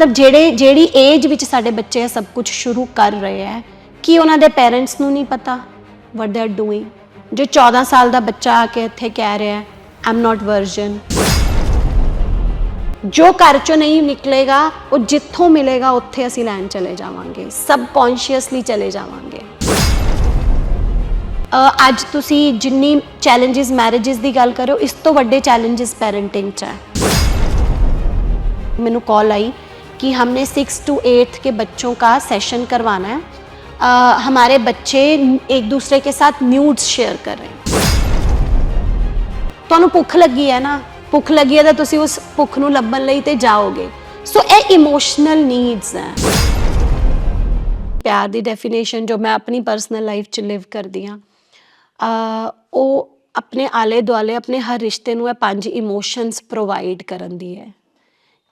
ਮਤਲਬ ਜਿਹੜੇ, ਜਿਹੜੀ ਏਜ ਵਿੱਚ ਸਾਡੇ ਬੱਚੇ ਇਹ ਸਭ ਕੁਝ ਸ਼ੁਰੂ ਕਰ ਰਹੇ ਹੈ, ਕੀ ਉਹਨਾਂ ਦੇ ਪੇਰੈਂਟਸ ਨੂੰ ਨਹੀਂ ਪਤਾ? ਵਟ ਦੇ are doing? ਜੋ 14 ਸਾਲ ਦਾ ਬੱਚਾ ਆ ਕੇ ਇੱਥੇ ਕਹਿ ਰਿਹਾ ਹੈ ਆਮ ਨਾਟ ਵਰਜਨ ਜੋ ਘਰ ਚੋਂ ਨਹੀਂ ਨਿਕਲੇਗਾ, ਉਹ ਜਿੱਥੋਂ ਮਿਲੇਗਾ, ਉੱਥੇ ਅਸੀਂ ਲੈਣ ਚਲੇ ਜਾਵਾਂਗੇ ਸਬ ਸਬਕੌਂਸ਼ੀਅਸਲੀ ਚਲੇ ਜਾਵਾਂਗੇ। ਅੱਜ ਤੁਸੀਂ ਜਿੰਨੀ ਚੈਲੰਜਸ ਮੈਰਿਜਸ ਦੀ ਗੱਲ ਕਰੋ ਇਸ ਤੋਂ ਵੱਡੇ ਚੈਲੰਜਸ ਪੈਰੈਂਟਿੰਗ 'ਚ ਹੈ। ਮੈਨੂੰ ਕਾਲ ਆਈ कि हमने सिक्स टू एट्थ के बच्चों का सेशन करवाना है अ, हमारे बच्चे एक दूसरे के साथ न्यूड्स शेयर कर रहे हैं ਤੁਹਾਨੂੰ ਭੁੱਖ ਲੱਗੀ ਹੈ ਨਾ ਭੁੱਖ ਲੱਗੀ ਹੈ ਤਾਂ ਤੁਸੀਂ ਉਸ ਭੁੱਖ ਨੂੰ ਲੱਭਣ ਲਈ ਤੇ ਜਾਓਗੇ ਸੋ ਇਹ ਇਮੋਸ਼ਨਲ ਨੀਡਸ ਹੈ ਪਿਆਰ ਦੀ ਡੈਫੀਨੇਸ਼ਨ ਜੋ ਮੈਂ ਆਪਣੀ ਪਰਸਨਲ ਲਾਈਫ ਚ ਲਿਵ ਕਰਦੀ ਹਾਂ ਅ, ਉਹ ਆਪਣੇ ਆਲੇ ਦੁਆਲੇ ਆਪਣੇ ਹਰ ਰਿਸ਼ਤੇ ਨੂੰ ਇਹ ਪੰਜ ਇਮੋਸ਼ਨਸ ਪ੍ਰੋਵਾਈਡ ਕਰਨ ਦੀ ਹੈ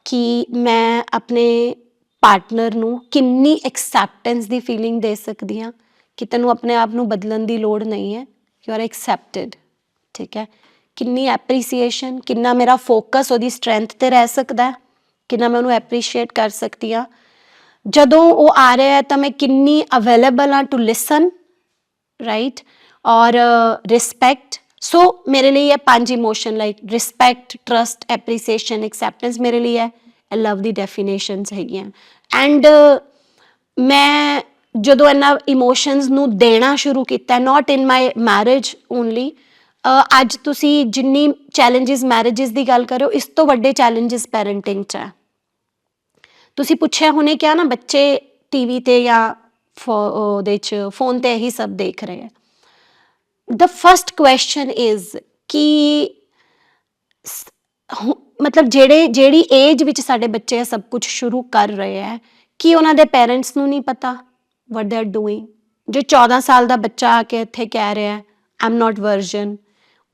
ਕਿ ਮੈਂ ਆਪਣੇ ਪਾਰਟਨਰ ਨੂੰ ਕਿੰਨੀ ਐਕਸੈਪਟੈਂਸ ਦੀ ਫੀਲਿੰਗ ਦੇ ਸਕਦੀ ਹਾਂ ਕਿ ਤੈਨੂੰ ਆਪਣੇ ਆਪ ਨੂੰ ਬਦਲਣ ਦੀ ਲੋੜ ਨਹੀਂ ਹੈ ਯੂ ਆਰ ਐਕਸੈਪਟਡ ਠੀਕ ਹੈ? ਕਿੰਨੀ ਐਪਰੀਸੀਏਸ਼ਨ ਕਿੰਨਾ ਮੇਰਾ ਫੋਕਸ ਉਹਦੀ ਸਟਰੈਂਥ ਤੇ ਰਹਿ ਸਕਦਾ ਕਿੰਨਾ ਮੈਂ ਉਹਨੂੰ ਐਪਰੀਸ਼ੀਏਟ ਕਰ ਸਕਦੀ ਹਾਂ? ਜਦੋਂ ਉਹ ਆ ਰਿਹਾ ਹੈ ਤਾਂ ਮੈਂ ਕਿੰਨੀ ਅਵੇਲੇਬਲ ਹਾਂ ਟੂ ਲਿਸਨ ਰਾਈਟ ਔਰ ਰਿਸਪੈਕਟ ਸੋ ਮੇਰੇ ਲਈ ਇਹ ਪੰਜ emotion like respect trust appreciation acceptance ਮੇਰੇ ਲਈ ਹੈ ਇਹ ਲਵ ਦੀ ਡੈਫੀਨੇਸ਼ਨਸ ਹੈਗੀਆਂ ਐਂਡ ਮੈਂ ਜਦੋਂ ਇਹਨਾਂ ਇਮੋਸ਼ਨਸ ਨੂੰ ਦੇਣਾ ਸ਼ੁਰੂ ਕੀਤਾ ਨਾਟ ਇਨ ਮਾਈ ਮੈਰਿਜ ਓਨਲੀ ਅੱਜ ਤੁਸੀਂ ਜਿੰਨੀ ਚੈਲੰਜਸ ਮੈਰਿਜਸ ਦੀ ਗੱਲ ਕਰੋ ਇਸ ਤੋਂ ਵੱਡੇ ਚੈਲੰਜਸ ਪੈਰੈਂਟਿੰਗ 'ਚ ਹੈ ਤੁਸੀਂ ਪੁੱਛਿਆ ਹੁਣੇ ਕਿਹਾ ਨਾ ਬੱਚੇ ਟੀਵੀ ਤੇ ਜਾਂ ਉਹਦੇ 'ਚ ਫੋਨ ਤੇ ਹੀ ਸਭ ਦੇਖ ਰਹੇ ਹੈ the first question is ਕਿ ਸ- ਹੁ- ਮਤਲਬ ਜਿਹੜੇ, ਜਿਹੜੀ ਏਜ ਵਿੱਚ ਸਾਡੇ ਬੱਚੇ ਇਹ ਸਭ ਕੁਝ ਸ਼ੁਰੂ ਕਰ ਰਹੇ ਹੈ, ਕੀ ਉਹਨਾਂ ਦੇ ਪੇਰੈਂਟਸ ਨੂੰ ਨਹੀਂ ਪਤਾ what they are doing? ਜੋ 14 ਸਾਲ ਦਾ ਬੱਚਾ ਆ ਕੇ ਇੱਥੇ ਕਹਿ ਰਿਹਾ ਹੈ ਆਮ ਨਾਟ ਵਰਜਨ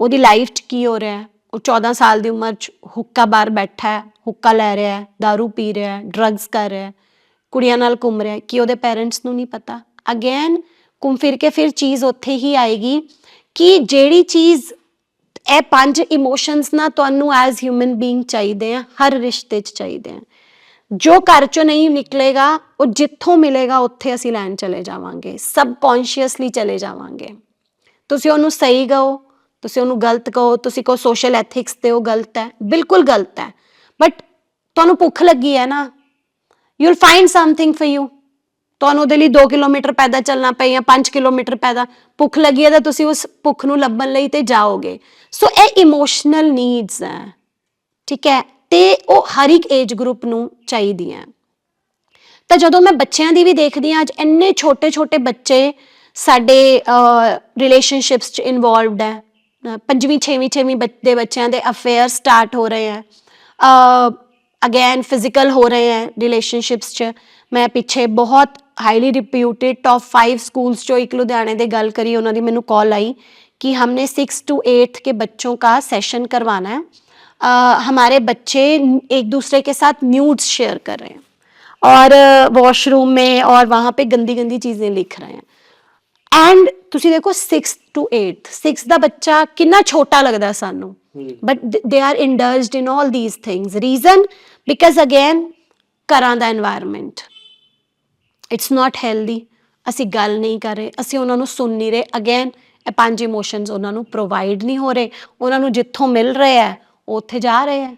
ਉਹਦੀ ਲਾਈਫ 'ਚ ਕੀ ਹੋ ਰਿਹਾ ਹੈ? ਉਹ 14 ਸਾਲ ਦੀ ਉਮਰ 'ਚ ਹੁੱਕਾ ਬਾਰ ਬੈਠਾ ਹੈ, ਹੁੱਕਾ ਲੈ ਰਿਹਾ ਹੈ, दारू ਪੀ ਰਿਹਾ ਹੈ ਡਰੱਗਸ ਕਰ ਰਿਹਾ ਹੈ, ਕੁੜੀਆਂ ਨਾਲ ਘੁੰਮ ਰਿਹਾ ਹੈ, ਕਿ ਉਹਦੇ ਪੇਰੈਂਟਸ ਨੂੰ ਨਹੀਂ ਪਤਾ? ਅਗੇਨ ਘੁੰਮ ਫਿਰ ਕੇ ਫਿਰ ਚੀਜ਼ ਉੱਥੇ ਹੀ ਆਏਗੀ ਕਿ ਜਿਹੜੀ ਚੀਜ਼, ਇਹ ਪੰਜ ਇਮੋਸ਼ਨਸ ਨਾ ਤੁਹਾਨੂੰ ਐਜ਼ ਹਿਊਮਨ ਬੀਇੰਗ ਚਾਹੀਦੇ ਆ, ਹਰ ਰਿਸ਼ਤੇ 'ਚ ਚਾਹੀਦੇ ਆ। ਜੋ ਘਰ ਚੋਂ ਨਹੀਂ ਨਿਕਲੇਗਾ, ਉਹ ਜਿੱਥੋਂ ਮਿਲੇਗਾ, ਉੱਥੇ ਅਸੀਂ ਲੈਣ ਚਲੇ ਜਾਵਾਂਗੇ ਸਬਕੌਂਸ਼ੀਅਸਲੀ ਚਲੇ ਜਾਵਾਂਗੇ। ਤੁਸੀਂ ਉਹਨੂੰ ਸਹੀ ਕਹੋ, ਤੁਸੀਂ ਉਹਨੂੰ ਗਲਤ ਕਹੋ, ਤੁਸੀਂ ਕਹੋ ਸੋਸ਼ਲ ਐਥਿਕਸ ਤੇ ਉਹ ਗਲਤ ਹੈ, ਬਿਲਕੁਲ ਗਲਤ ਹੈ। ਬਟ ਤੁਹਾਨੂੰ ਭੁੱਖ ਲੱਗੀ ਹੈ ਨਾ you will find something for you ਤੁਹਾਨੂੰ ਉਹਦੇ ਲਈ 2 ਕਿਲੋਮੀਟਰ ਪੈਦਲ ਚੱਲਣਾ ਪਏ ਜਾਂ 5 ਕਿਲੋਮੀਟਰ ਪੈਦਲ। ਭੁੱਖ ਲੱਗੀ ਹੈ ਤਾਂ ਤੁਸੀਂ ਉਸ ਭੁੱਖ ਨੂੰ ਲੱਭਣ ਲਈ ਤੇ ਜਾਓਗੇ। ਸੋ ਇਹ ਇਮੋਸ਼ਨਲ ਨੀਡਸ ਹੈ। ਠੀਕ ਹੈ? ਤੇ ਉਹ ਹਰ ਇੱਕ ਏਜ ਗਰੁੱਪ ਨੂੰ ਚਾਹੀਦੀਆਂ ਤਾਂ ਜਦੋਂ ਮੈਂ ਬੱਚਿਆਂ ਦੀ ਵੀ ਦੇਖਦੀ ਹਾਂ, ਅੱਜ ਇੰਨੇ ਛੋਟੇ ਛੋਟੇ ਬੱਚੇ ਸਾਡੇ ਰਿਲੇਸ਼ਨਸ਼ਿਪਸ ਚ ਇਨਵੋਲਵਡ ਹੈ। ਪੰਜਵੀਂ, ਛੇਵੀਂ ਛੇਵੀਂ ਬੱਚ- ਦੇ ਬੱਚਿਆਂ ਦੇ ਅਫੇਅਰ ਸਟਾਰਟ ਹੋ ਰਹੇ ਹੈ। ਅਗੇਨ ਫਿਜ਼ੀਕਲ ਹੋ ਰਹੇ ਹੈ ਰਿਲੇਸ਼ਨਸ਼ਿਪਸ 'ਚ ਮੈਂ ਪਿੱਛੇ ਬਹੁਤ ਹਾਈਲੀ ਰਿਪਿਊਟਡ ਟਾਪ 5 ਸਕੂਲਸ ਚੋਂ ਇੱਕ ਲੁਧਿਆਣੇ ਦੇ ਗੱਲ ਕਰੀ ਉਹਨਾਂ ਦੀ ਮੈਨੂੰ ਕਾਲ ਆਈ कि हमने सिक्स टू एट्थ के बच्चों का सेशन करवाना है आ, हमारे बच्चे एक दूसरे के साथ न्यूड्स शेयर कर रहे हैं और वॉशरूम में और वहाँ पे गंदी गंदी चीज़ें लिख रहे हैं एंड ਤੁਸੀਂ ਦੇਖੋ 6 ਟੂ 8 6 ਦਾ ਬੱਚਾ ਕਿੰਨਾ ਛੋਟਾ ਲੱਗਦਾ ਸਾਨੂੰ। But they are indulged in 올 these things reason because again ਘਰਾਂ ਦਾ এনवायरमेंट ਇਟਸ ਨਾਟ ਹੈਲਦੀ ਅਸੀਂ ਗੱਲ ਨਹੀਂ ਕਰ ਰਹੇ। ਅਸੀਂ ਉਹਨਾਂ ਨੂੰ ਸੁਣ ਨਹੀਂ ਰਹੇ। ਅਗੇਨ ਇਹ ਪੰਜ ਇਮੋਸ਼ਨਸ ਉਹਨਾਂ ਨੂੰ ਪ੍ਰੋਵਾਈਡ ਨਹੀਂ ਹੋ ਰਹੇ। ਉਹਨਾਂ ਨੂੰ ਜਿੱਥੋਂ ਮਿਲ ਰਿਹਾ ਹੈ ਉੱਥੇ ਜਾ ਰਹੇ ਹੈ।